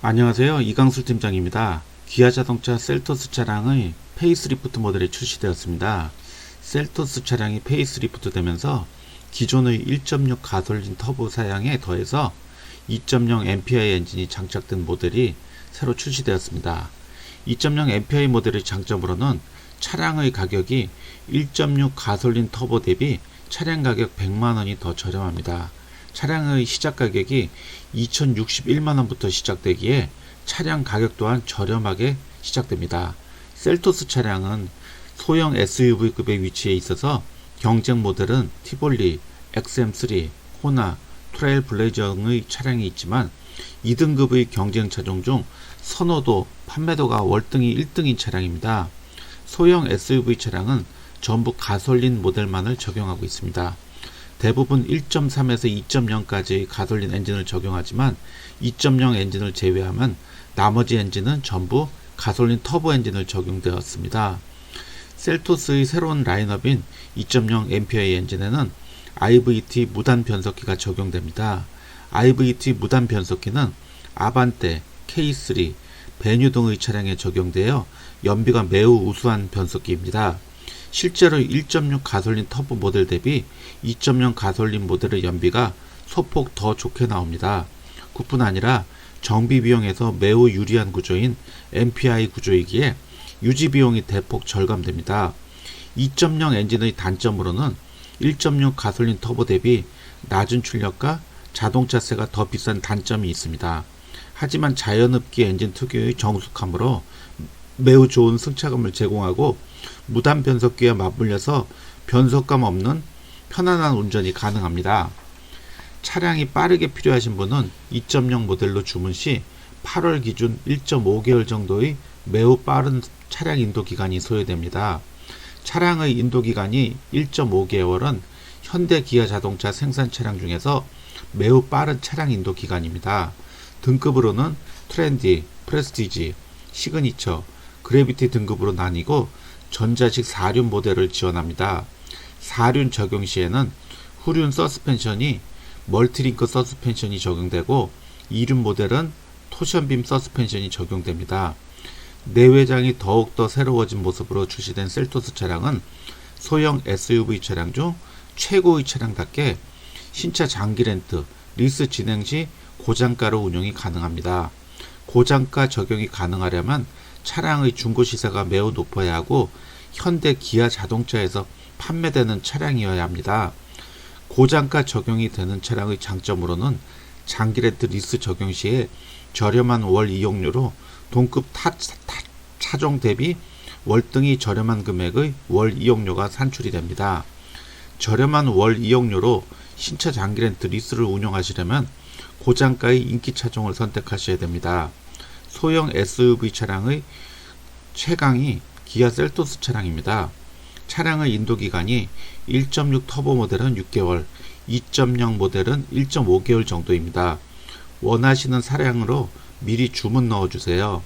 안녕하세요. 이강술 팀장입니다. 기아 자동차 셀토스 차량의 페이스리프트 모델이 출시되었습니다. 셀토스 차량이 페이스리프트 되면서 기존의 1.6 가솔린 터보 사양에 더해서 2.0 MPI 엔진이 장착된 모델이 새로 출시되었습니다. 2.0 MPI 모델의 장점으로는 차량의 가격이 1.6 가솔린 터보 대비 차량 가격 100만원이 더 저렴합니다. 차량의 시작 가격이 2061만원부터 시작되기에 차량 가격 또한 저렴하게 시작됩니다. 셀토스 차량은 소형 SUV급의 위치에 있어서 경쟁 모델은 티볼리, XM3, 호나, 트레일 블레이저의 차량이 있지만 2등급의 경쟁 차종 중 선호도, 판매도가 월등히 1등인 차량입니다. 소형 SUV 차량은 전부 가솔린 모델만을 적용하고 있습니다. 대부분 1.3에서 2.0까지 가솔린 엔진을 적용하지만 2.0 엔진을 제외하면 나머지 엔진은 전부 가솔린 터보 엔진을 적용되었습니다. 셀토스의 새로운 라인업인 2.0 MPI 엔진에는 IVT 무단 변속기가 적용됩니다. IVT 무단 변속기는 아반떼, K3, 베뉴 등의 차량에 적용되어 연비가 매우 우수한 변속기입니다. 실제로 1.6 가솔린 터보 모델 대비 2.0 가솔린 모델의 연비가 소폭 더 좋게 나옵니다. 그뿐 아니라 정비 비용에서 매우 유리한 구조인 MPI 구조이기에 유지 비용이 대폭 절감됩니다. 2.0 엔진의 단점으로는 1.6 가솔린 터보 대비 낮은 출력과 자동차세가 더 비싼 단점이 있습니다. 하지만 자연흡기 엔진 특유의 정숙함으로 매우 좋은 승차감을 제공하고 무단 변속기와 맞물려서 변속감 없는 편안한 운전이 가능합니다. 차량이 빠르게 필요하신 분은 2.0 모델로 주문 시 8월 기준 1.5개월 정도의 매우 빠른 차량 인도 기간이 소요됩니다. 차량의 인도 기간이 1.5개월은 현대 기아 자동차 생산 차량 중에서 매우 빠른 차량 인도 기간입니다. 등급으로는 트렌디, 프레스티지, 시그니처, 그래비티 등급으로 나뉘고 전자식 4륜 모델을 지원합니다. 4륜 적용 시에는 후륜 서스펜션이 멀티링크 서스펜션이 적용되고 2륜 모델은 토션빔 서스펜션이 적용됩니다. 내외장이 더욱더 새로워진 모습으로 출시된 셀토스 차량은 소형 SUV 차량 중 최고의 차량답게 신차 장기 렌트, 리스 진행 시 고장가로 운영이 가능합니다. 고장가 적용이 가능하려면 차량의 중고 시세가 매우 높아야 하고 현대 기아 자동차에서 판매되는 차량이어야 합니다. 고장가 적용이 되는 차량의 장점으로는 장기 렌트 리스 적용 시에 저렴한 월 이용료로 동급 타, 타, 차종 대비 월등히 저렴한 금액의 월 이용료가 산출이 됩니다. 저렴한 월 이용료로 신차 장기 렌트 리스를 운영하시려면 고장가의 인기 차종을 선택하셔야 됩니다. 소형 SUV 차량의 최강이 기아 셀토스 차량입니다. 차량의 인도 기간이 1.6 터보 모델은 6개월, 2.0 모델은 1.5개월 정도입니다. 원하시는 차량으로 미리 주문 넣어주세요.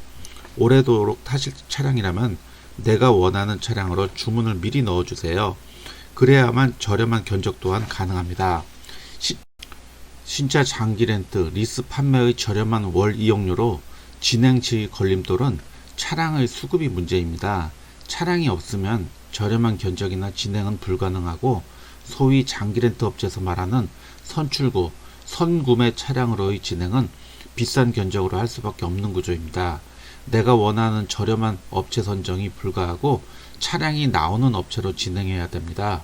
오래도록 타실 차량이라면 내가 원하는 차량으로 주문을 미리 넣어주세요. 그래야만 저렴한 견적 또한 가능합니다. 시, 신차 장기 렌트, 리스 판매의 저렴한 월 이용료로 진행시 걸림돌은 차량의 수급이 문제입니다. 차량이 없으면 저렴한 견적이나 진행은 불가능하고 소위 장기 렌트 업체에서 말하는 선출고, 선구매 차량으로의 진행은 비싼 견적으로 할 수밖에 없는 구조입니다. 내가 원하는 저렴한 업체 선정이 불가하고 차량이 나오는 업체로 진행해야 됩니다.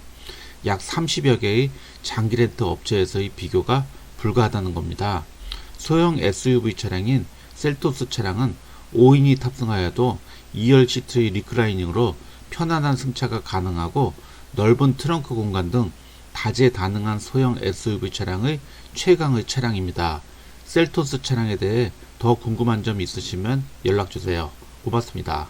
약 30여 개의 장기 렌트 업체에서의 비교가 불가하다는 겁니다. 소형 SUV 차량인 셀토스 차량은 5인이 탑승하여도 2열 시트의 리클라이닝으로 편안한 승차가 가능하고 넓은 트렁크 공간 등 다재다능한 소형 SUV 차량의 최강의 차량입니다. 셀토스 차량에 대해 더 궁금한 점 있으시면 연락주세요. 고맙습니다.